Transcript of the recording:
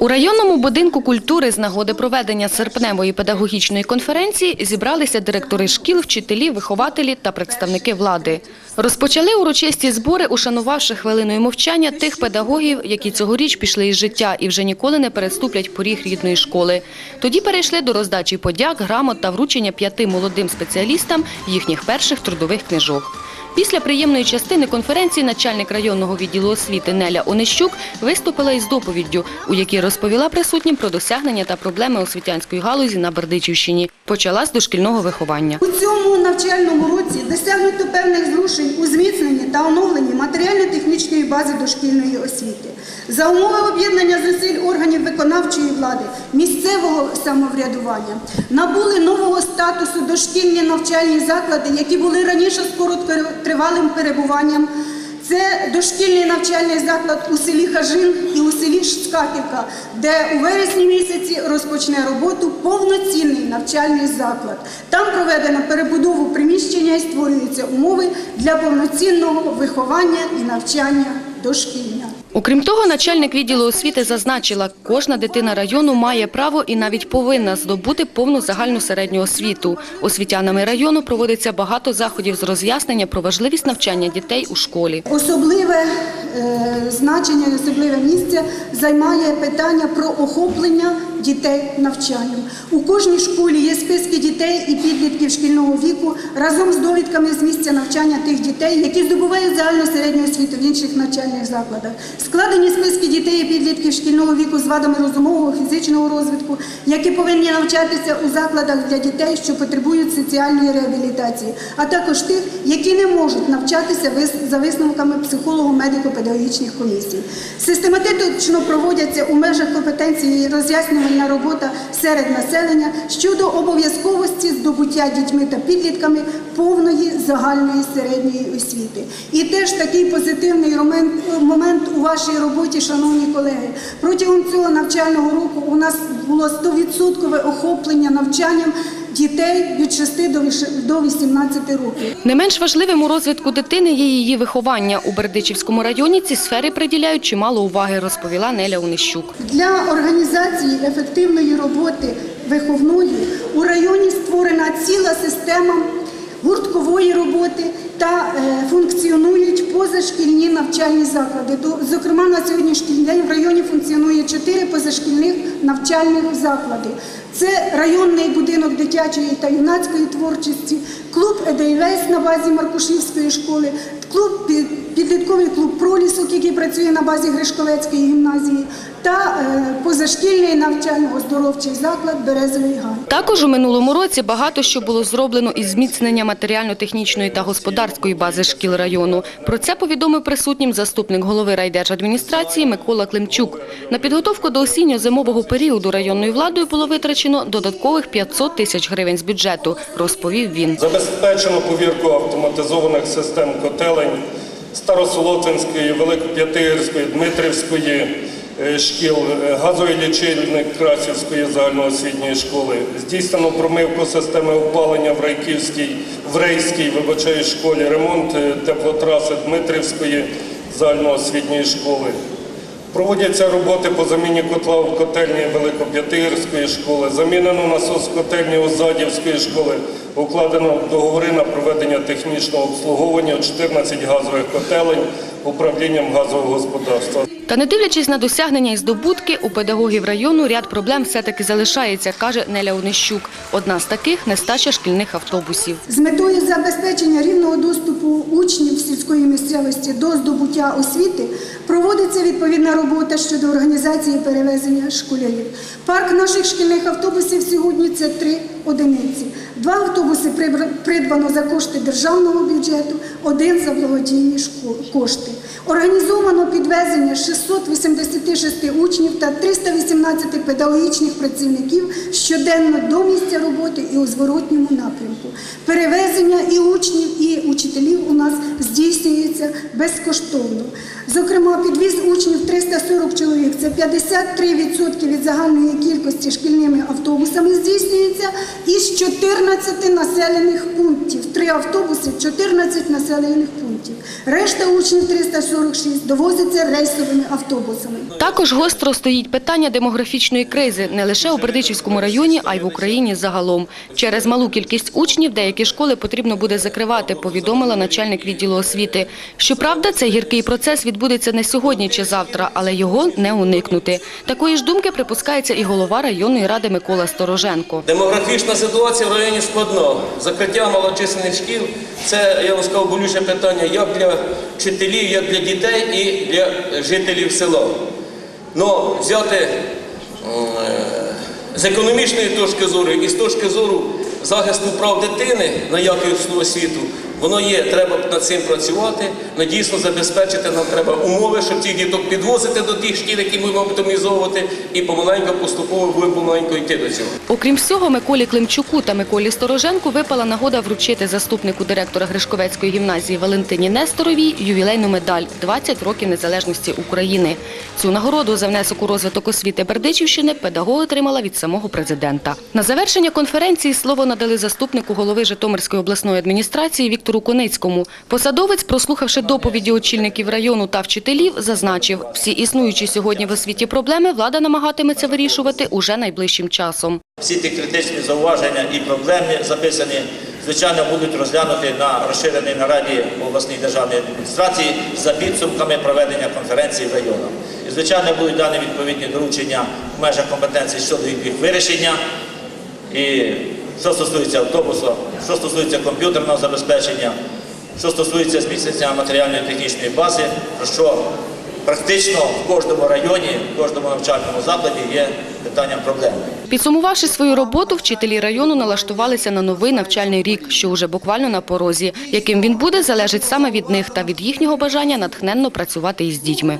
У районному будинку культури з нагоди проведення серпневої педагогічної конференції зібралися директори шкіл, вчителі, вихователі та представники влади. Розпочали урочисті збори, ушанувавши хвилиною мовчання тих педагогів, які цьогоріч пішли із життя і вже ніколи не переступлять поріг рідної школи. Тоді перейшли до роздачі подяк, грамот та вручення п'яти молодим спеціалістам їхніх перших трудових книжок. Після приємної частини конференції начальник районного відділу освіти Неля Онищук виступила із доповіддю, у якій розповіла присутнім про досягнення та проблеми освітянської галузі на Бердичівщині. Почала з дошкільного виховання. У цьому навчальному році досягнуто певних зрушень у зміцненні та оновленні матеріально-технічної бази дошкільної освіти. За умови об'єднання зусиль органів виконавчої влади, місцевого самоврядування набули нового статусу дошкільні навчальні заклади, які були раніше з короткотривалим перебуванням. Це дошкільний навчальний заклад у селі Хажин і у селі Шкаківка, де у вересні місяці розпочне роботу повноцінний навчальний заклад. Там проведено перебудову приміщення і створюються умови для повноцінного виховання і навчання дошкільня. Окрім того, начальник відділу освіти зазначила, кожна дитина району має право і навіть повинна здобути повну загальну середню освіту. Освітянами району проводиться багато заходів з роз'яснення про важливість навчання дітей у школі. Особливе е, значення і особливе місце займає питання про охоплення дітей навчанням. У кожній школі є списки дітей і підлітків шкільного віку разом з довідками з місця навчання тих дітей, які здобувають загальну середню освіту в інших навчальних закладах. Складені списки дітей і підлітків шкільного віку з вадами розумового фізичного розвитку, які повинні навчатися у закладах для дітей, що потребують соціальної реабілітації, а також тих, які не можуть навчатися за висновками психолого-медико-педагогічних комісій. Систематично проводяться у межах компетенції роз'яснювальна робота серед населення щодо обов'язковості здобуття дітьми та підлітками повної загальної середньої освіти. І теж такий позитивний момент у вашій роботі, шановні колеги. Протягом цього навчального року у нас було 100% охоплення навчанням дітей від 6 до віш- 18 років. Не менш важливим у розвитку дитини є її виховання. У Бердичівському районі ці сфери приділяють чимало уваги, розповіла Неля Онищук. Для організації ефективної роботи виховної у районі створена ціла система гурткової роботи та е, функціонують позашкільні навчальні заклади. Зокрема, на сьогоднішній день в районі функціонує чотири позашкільних навчальних заклади. Це районний будинок дитячої та юнацької творчості, клуб Едейвейс на базі Маркушівської школи, клуб пі- підлітковий клуб Пролісок, який працює на базі Гришковецької гімназії, та е, позашкільний навчально-оздоровчий заклад Березовий Гай. Також у минулому році багато що було зроблено із зміцнення матеріально-технічної та господарської бази шкіл району. Про це повідомив присутнім заступник голови райдержадміністрації Микола Климчук. На підготовку до осінньо-зимового періоду районною владою було витрачено додаткових 500 тисяч гривень з бюджету, розповів він. Забезпечено повірку автоматизованих систем котелень Старосолотинської, Великоп'ятигірської, Дмитрівської е, шкіл, е, газовий лічильник Красівської загальноосвітньої школи. Здійснено промивку системи опалення в Райківській, в Рейській, вибачаю, школі, ремонт е, теплотраси Дмитрівської загальноосвітньої школи. Проводяться роботи по заміні котла в котельні Великоп'ятирської школи, замінено насос в котельні Озадівської школи, укладено договори на проведення технічного обслуговування 14 газових котелень управлінням газового господарства. Та не дивлячись на досягнення і здобутки, у педагогів району ряд проблем все-таки залишається, каже Неля Онищук. Одна з таких – нестача шкільних автобусів. З метою забезпечення рівного доступу учнів сільської місцевості до здобуття освіти проводиться відповідна робота щодо організації перевезення школярів. Парк наших шкільних автобусів сьогодні це три одиниці. Два автобуси придбано за кошти державного бюджету, один за благодійні кошти. Організовано підвезення 686 учнів та 318 педагогічних працівників щоденно до місця роботи і у зворотньому напрямку. Перевезення і учнів, і учителів у нас здійснюється безкоштовно. Зокрема, підвіз учнів 340 чоловік, це 53% від загальної кількості шкільними автобусами здійснюється із 14 населених пунктів. Три автобуси в 14 населених пунктів. Решта учнів 346 довозиться рейсовими автобусами. Також гостро стоїть питання демографічної кризи не лише у Бердичівському районі, а й в Україні загалом. Через малу кількість учнів деякі школи потрібно буде закривати, повідомила начальник відділу освіти. Щоправда, цей гіркий процес відбудеться не сьогодні чи завтра, але його не уникнути. Такої ж думки припускається і голова районної ради Микола Стороженко. Демографічна ситуація в районі складна. Закриття малочисленних шкіл це, я вам сказав, болюче питання як для вчителів, як для дітей і для жителів села. Но взяти е, з економічної точки зору і з точки зору захисту прав дитини на якісну освіту, воно є, треба над цим працювати, но дійсно забезпечити нам треба умови, щоб цих діток підвозити до тих шкіл, які ми будемо оптимізовувати, і помаленьку поступово будемо помаленьку йти до цього. Окрім всього, Миколі Климчуку та Миколі Стороженку випала нагода вручити заступнику директора Гришковецької гімназії Валентині Несторовій ювілейну медаль «20 років незалежності України. Цю нагороду за внесок у розвиток освіти Бердичівщини педагог отримала від самого президента. На завершення конференції слово надали заступнику голови Житомирської обласної адміністрації Віктору Коницькому. Посадовець, прослухавши доповіді очільників району та вчителів, зазначив, всі існуючі сьогодні в освіті проблеми влада намагатиметься вирішувати уже найближчим часом. Всі ті критичні зауваження і проблеми записані, звичайно, будуть розглянуті на розширеній нараді обласній державної адміністрації за підсумками проведення конференції в районах. І, звичайно, будуть дані відповідні доручення в межах компетенцій щодо їх вирішення. І що стосується автобусу, що стосується комп'ютерного забезпечення, що стосується зміцнення матеріальної технічної бази, про що практично в кожному районі, в кожному навчальному закладі є питанням проблеми. Підсумувавши свою роботу, вчителі району налаштувалися на новий навчальний рік, що уже буквально на порозі. Яким він буде, залежить саме від них та від їхнього бажання натхненно працювати із дітьми.